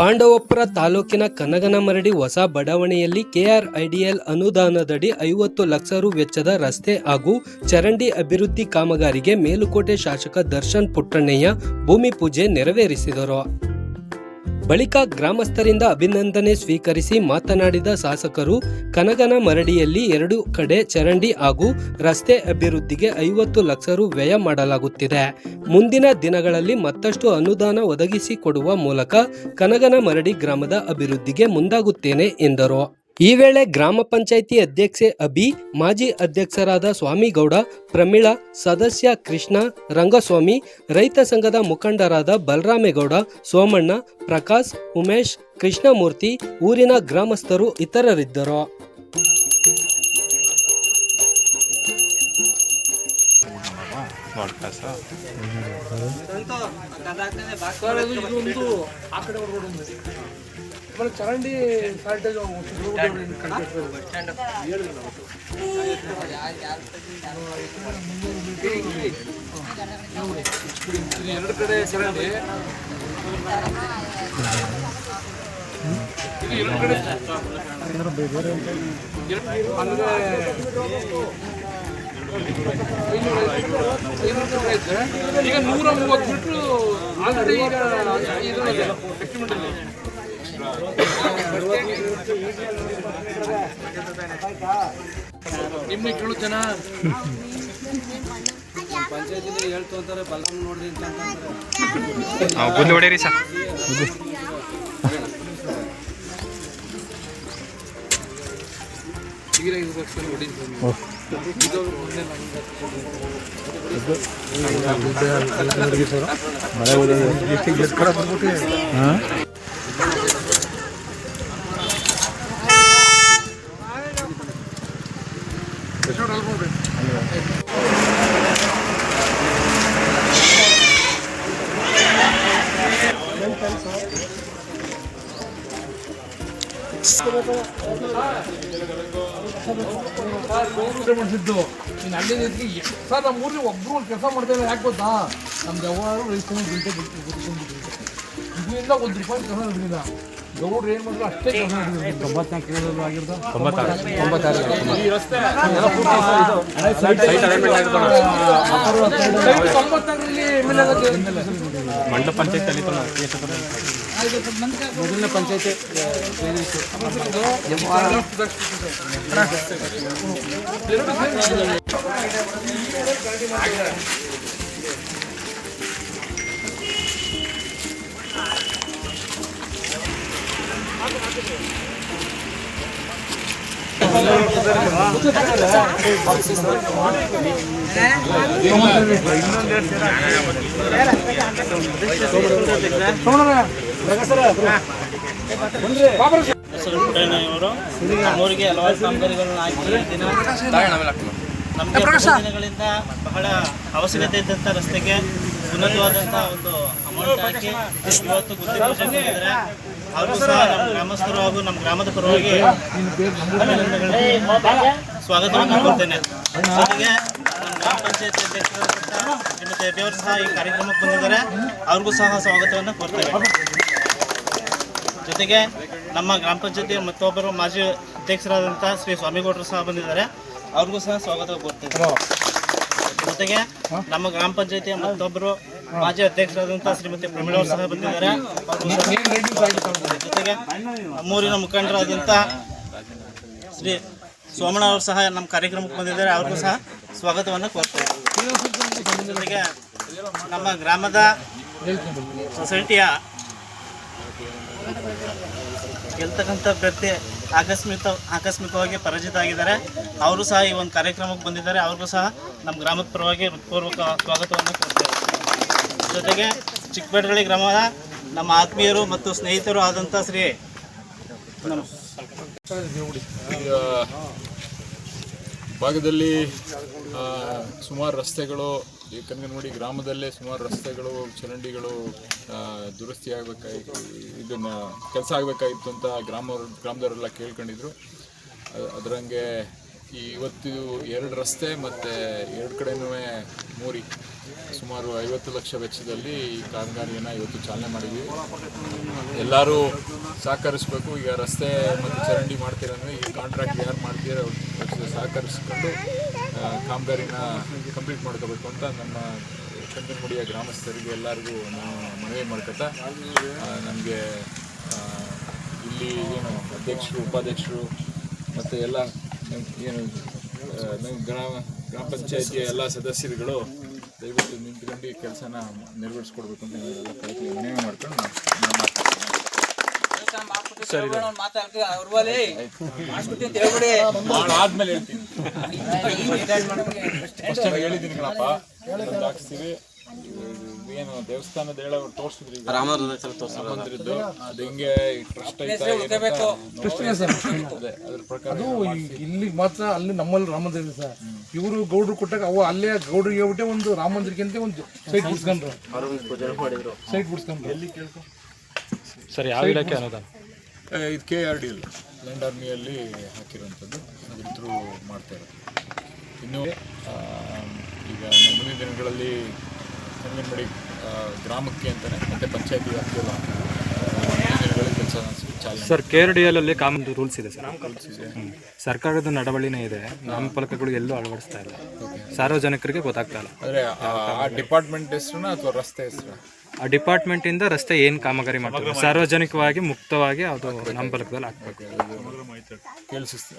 ಪಾಂಡವಪುರ ತಾಲೂಕಿನ ಕನಗನಮರಡಿ ಹೊಸ ಬಡಾವಣೆಯಲ್ಲಿ ಕೆಆರ್ಐಡಿಎಲ್ ಅನುದಾನದಡಿ ಐವತ್ತು ಲಕ್ಷ ರು ವೆಚ್ಚದ ರಸ್ತೆ ಹಾಗೂ ಚರಂಡಿ ಅಭಿವೃದ್ಧಿ ಕಾಮಗಾರಿಗೆ ಮೇಲುಕೋಟೆ ಶಾಸಕ ದರ್ಶನ್ ಪುಟ್ಟಣ್ಣಯ್ಯ ಭೂಮಿ ಪೂಜೆ ನೆರವೇರಿಸಿದರು. ಬಳಿಕ ಗ್ರಾಮಸ್ಥರಿಂದ ಅಭಿನಂದನೆ ಸ್ವೀಕರಿಸಿ ಮಾತನಾಡಿದ ಶಾಸಕರು, ಕನಗನ ಮರಡಿಯಲ್ಲಿ ಎರಡು ಕಡೆ ಚರಂಡಿ ಹಾಗೂ ರಸ್ತೆ ಅಭಿವೃದ್ಧಿಗೆ ಐವತ್ತು ಲಕ್ಷ ರು ವ್ಯಯ ಮಾಡಲಾಗುತ್ತಿದೆ. ಮುಂದಿನ ದಿನಗಳಲ್ಲಿ ಮತ್ತಷ್ಟು ಅನುದಾನ ಒದಗಿಸಿಕೊಡುವ ಮೂಲಕ ಕನಗನ ಮರಡಿ ಗ್ರಾಮದ ಅಭಿವೃದ್ಧಿಗೆ ಮುಂದಾಗುತ್ತೇನೆ ಎಂದರು. ಈ ವೇಳೆ ಗ್ರಾಮ ಪಂಚಾಯಿತಿ ಅಧ್ಯಕ್ಷೆ ಅಭಿ, ಮಾಜಿ ಅಧ್ಯಕ್ಷರಾದ ಸ್ವಾಮಿಗೌಡ, ಪ್ರಮೀಳಾ, ಸದಸ್ಯ ಕೃಷ್ಣ, ರಂಗಸ್ವಾಮಿ, ರೈತ ಸಂಘದ ಮುಖಂಡರಾದ ಬಲರಾಮೇಗೌಡ, ಸೋಮಣ್ಣ, ಪ್ರಕಾಶ್, ಉಮೇಶ್, ಕೃಷ್ಣಮೂರ್ತಿ, ಊರಿನ ಗ್ರಾಮಸ್ಥರು ಇತರರಿದ್ದರು. ಆಮೇಲೆ ಚರಂಡಿ ಎರಡು ಕಡೆ ಚರಂಡಿ ಎರಡು ಕಡೆ ಅಂದ್ರೆ ಈಗ ನೂರ ಮೂವತ್ತು ಬಿಟ್ಟರು ಆಲ್ರೆಡಿ ಈಗ ಇದು ಕೇಳು ಜನ. ಗುಂದು ಹೊಡೀರಿ ಸರ್. ಈಗ ಅಂತಾರೆ ಲಕ್ಷ ಹೊಡಿತೀನಿ ಸರ್ ಮೊನ್ನೆ ನಮ್ಗೆ ಸರ್ Gracias. ಮಾಡಿಸಿದ್ದು ನೀನು ಅಲ್ಲಿ ಸರ್ ನಮ್ಮ ಊರಿಗೆ ಒಬ್ಬರು ಒಂದು ಕೆಲಸ ಮಾಡ್ತಾರೆ ಯಾಕೆ ಗೊತ್ತಾ? ನಮ್ಮ ಯಾವಾಗಲೂ ರೈತರು ಗಂಟೆ ಇದರಿಂದ ಒಂದು ರೂಪಾಯಿ ಕೆಲಸ ಗೌಡ್ರು ಏನು ಮಾಡಿದ್ರು ಅಷ್ಟೇ ಕೆಲಸ ತೊಂಬತ್ನಾಲ್ಕು ಆಗಿರ್ದ. ತೊಂಬತ್ತಾರರಲ್ಲಿ ಮಂಡಲ ಪಂಚಾಯತ್ ಮೊದಲನೇ ಪಂಚಾಯತಿ ಅವರು ಅವರಿಗೆ ಹಲವಾರು ಕಾಮಗಾರಿಗಳನ್ನು ಹಾಕಿ ದಿನ ನಮಗೆ ದಿನಗಳಿಂದ ಬಹಳ ಅವಶ್ಯಕತೆ ಇದ್ದಂಥ ರಸ್ತೆಗೆ ಉನ್ನತವಾದಂಥ ಒಂದು ಅಮೌಂಟ್ ಹಾಕಿ ಇವತ್ತು ಗುತ್ತಿಗೆ ಅವರು ಸಹ ನಮ್ಮ ಗ್ರಾಮಸ್ಥರು ಹಾಗೂ ನಮ್ಮ ಗ್ರಾಮದ ಪರವಾಗಿ ಸ್ವಾಗತವನ್ನು ಕೊಡ್ತೇನೆ. ಜೊತೆಗೆ ನಮ್ಮ ಗ್ರಾಮ ಪಂಚಾಯತ್ ಅಧ್ಯಕ್ಷರಾದಂಥ ಶ್ರೀಮತಿ ಸಹ ಈ ಕಾರ್ಯಕ್ರಮಕ್ಕೆ ಬಂದಿದ್ದಾರೆ. ಅವ್ರಿಗೂ ಸಹ ಸ್ವಾಗತವನ್ನು ಕೊಡ್ತೇವೆ. ಜೊತೆಗೆ ನಮ್ಮ ಗ್ರಾಮ ಪಂಚಾಯತಿ ಮತ್ತೊಬ್ಬರು ಮಾಜಿ ಅಧ್ಯಕ್ಷರಾದಂಥ ಶ್ರೀ ಸ್ವಾಮಿಗೌಡರು ಸಹ ಬಂದಿದ್ದಾರೆ. ಅವ್ರಿಗೂ ಸಹ ಸ್ವಾಗತ ಕೊಡ್ತೇವೆ. ಜೊತೆಗೆ ನಮ್ಮ ಗ್ರಾಮ ಪಂಚಾಯತಿಯ ಮತ್ತೊಬ್ಬರು ಮಾಜಿ ಅಧ್ಯಕ್ಷರಾದಂತಹ ಶ್ರೀಮತಿ ಪ್ರಮೀಳ ಅವರು ಸಹ ಬಂದಿದ್ದಾರೆ. ಜೊತೆಗೆ ನಮ್ಮೂರಿನ ಮುಖಂಡರಾದಂಥ ಶ್ರೀ ಸೋಮಣ್ಣ ಅವರು ಸಹ ನಮ್ಮ ಕಾರ್ಯಕ್ರಮಕ್ಕೆ ಬಂದಿದ್ದಾರೆ. ಅವ್ರಿಗೂ ಸಹ ಸ್ವಾಗತವನ್ನು ಕೋರ್ತೇವೆ. ನಮ್ಮ ಗ್ರಾಮದ ಸೊಸೈಟಿಯ ಗೆಲ್ತಕ್ಕಂಥ ವ್ಯಕ್ತಿ ಆಕಸ್ಮಿಕ ಆಕಸ್ಮಿಕವಾಗಿ ಪರಿಚಿತ ಆಗಿದ್ದಾರೆ ಅವರು ಸಹ ಈ ಒಂದು ಕಾರ್ಯಕ್ರಮಕ್ಕೆ ಬಂದಿದ್ದಾರೆ. ಅವ್ರಿಗೂ ಸಹ ನಮ್ಮ ಗ್ರಾಮದ ಪರವಾಗಿ ಹೃತ್ಪೂರ್ವಕ ಸ್ವಾಗತವನ್ನು ಕೊಡ್ತೇವೆ ಜೊತೆಗೆ ಚಿಕ್ಕಬೇಡಗಳಿ ಗ್ರಾಮದ ನಮ್ಮ ಆತ್ಮೀಯರು ಮತ್ತು ಸ್ನೇಹಿತರು ಆದಂಥ ಶ್ರೀ ಭಾಗದಲ್ಲಿ ಸುಮಾರು ರಸ್ತೆಗಳು ಈ ನೋಡಿ, ಗ್ರಾಮದಲ್ಲೇ ಸುಮಾರು ರಸ್ತೆಗಳು, ಚರಂಡಿಗಳು ದುರಸ್ತಿ ಆಗಬೇಕಾಯಿತು, ಇದನ್ನು ಕೆಲಸ ಆಗಬೇಕಾಗಿತ್ತು ಅಂತ ಗ್ರಾಮ ಗ್ರಾಮದವರೆಲ್ಲ ಕೇಳ್ಕೊಂಡಿದ್ರು. ಅದರಂಗೆ ಈ ಇವತ್ತು ಎರಡು ರಸ್ತೆ ಮತ್ತು ಎರಡು ಕಡೆನೂ ಮೂರಿ, ಸುಮಾರು ಐವತ್ತು ಲಕ್ಷ ವೆಚ್ಚದಲ್ಲಿ ಈ ಕಾಮಗಾರಿಯನ್ನು ಇವತ್ತು ಚಾಲನೆ ಮಾಡಿದ್ವಿ. ಎಲ್ಲರೂ ಸಹಕರಿಸಬೇಕು. ಈಗ ರಸ್ತೆ ಮತ್ತು ಚರಂಡಿ ಮಾಡ್ತೀರಂದ್ರೆ ಈ ಕಾಂಟ್ರಾಕ್ಟ್ ಯಾರು ಮಾಡ್ತೀರ ಸಹಕರಿಸ್ಕೊಂಡು ಕಾಮಗಾರಿನ ಕಂಪ್ಲೀಟ್ ಮಾಡ್ಕೋಬೇಕು ಅಂತ ನಮ್ಮ ಕಂಕನಗುಡಿಯ ಗ್ರಾಮಸ್ಥರಿಗೆ ಎಲ್ಲರಿಗೂ ನಾನು ಮನವಿ ಮಾಡ್ಕೊತಾ ನಮಗೆ ಇಲ್ಲಿ ಏನು ಅಧ್ಯಕ್ಷರು ಉಪಾಧ್ಯಕ್ಷರು ಮತ್ತು ಎಲ್ಲ ಏನು ನಮ್ಮ ಗ್ರಾಮ ಗ್ರಾಮ ಪಂಚಾಯತಿಯ ಎಲ್ಲ ಸದಸ್ಯರುಗಳು ದಯವಿಟ್ಟು ನಿಂತ್ಕೊಂಡು ಈ ಕೆಲಸನ ನೆರವೇರಿಸ್ಕೊಡ್ಬೇಕು ಅಂತ ನಾವೆಲ್ಲ ಮನವಿ ಮಾಡ್ಕೊಂಡು ನಾನು ಭಾಳ ಆದ್ಮೇಲೆ ಹೇಳ್ತೀನಿ. ಹೇಳಿದ್ದೀನಿ ಕಣಪ್ಪ ಒಂದು ಹಾಕ್ಸ್ತೀವಿ ಏನು ದೇವಸ್ಥಾನದ ಹೇಳ ತೋರಿಸಿದ್ರಿ ಈಗ? ರಾಮಂದ್ರದ್ದು ಅದು ಹಿಂಗೆ ಟ್ರಸ್ಟ್ ಐತೆ ಅದ್ರ ಪ್ರಕಾರ ಅದು ಇಲ್ಲಿ ಮಾತ್ರ ಅಲ್ಲಿ ನಮ್ಮಲ್ಲಿ ರಾಮ ಮಂದಿರ ಇದೆ ಸರ್. ಇವರು ಗೌಡ್ರು ಕೊಟ್ಟಾಗ ಅವು ಅಲ್ಲೇ ಗೌಡ್ರಿಗೆ ಹೇಳ್ಬಿಟ್ಟೆ ಒಂದು ರಾಮ ಒಂದು ಸೈಟ್ ಬಿಡ್ಸ್ಕೊಂಡ್ರು. ಸೈಟ್ ಬಿಡ್ಸ್ಕೊಂಡ್ರು. ಎಲ್ಲಿ ಕೇಳ್ಕೊ? ಸರ್ ಯಾವ ಇಲಾಖೆ ಅನುದಾನ? ಇದು K R D L land ಆರ್ಮಿಯಲ್ಲಿ ಹಾಕಿರುವಂಥದ್ದು. ಥ್ರೂ ಮಾಡ್ತಾ ಇರೋದು. ಇನ್ನು ಈಗ ಮುಂದಿನ ದಿನಗಳಲ್ಲಿ ಅಂಗನವಾಡಿ ಗ್ರಾಮಕ್ಕೆ ಅಂತಲೇ ಮತ್ತೆ ಪಂಚಾಯತಿ ವ್ಯಾಪ್ತಿಯಲ್ಲ sir K R D L ಅಲ್ಲಿ ಕಾಮನ್ ರೂಲ್ಸ್ ಇದೆ ಸರ್. ಸರ್ಕಾರದ ನಡವಳಿನೇ ಇದೆ. ನಾಮಫಲಕಗಳು ಎಲ್ಲೂ ಅಳವಡಿಸ್ತಾ ಇಲ್ಲ. ಸಾರ್ವಜನಿಕರಿಗೆ ಗೊತ್ತಾಗ್ತಾ ಇಲ್ಲ. ಅಂದರೆ ಆ ಡಿಪಾರ್ಟ್ಮೆಂಟ್ ಹೆಸರು ಅಥವಾ ರಸ್ತೆ ಹೆಸರು? ಆ ಡಿಪಾರ್ಟ್ಮೆಂಟ್ ಇಂದ ರಸ್ತೆ ಏನು ಕಾಮಗಾರಿ ಮಾಡ್ತಾರೆ ಸಾರ್ವಜನಿಕವಾಗಿ ಮುಕ್ತವಾಗಿ ಅದು ನಾಮಫಲಕದಲ್ಲಿ ಹಾಕ್ಬೇಕು. ಕೇಳಿಸ್ತೀವಿ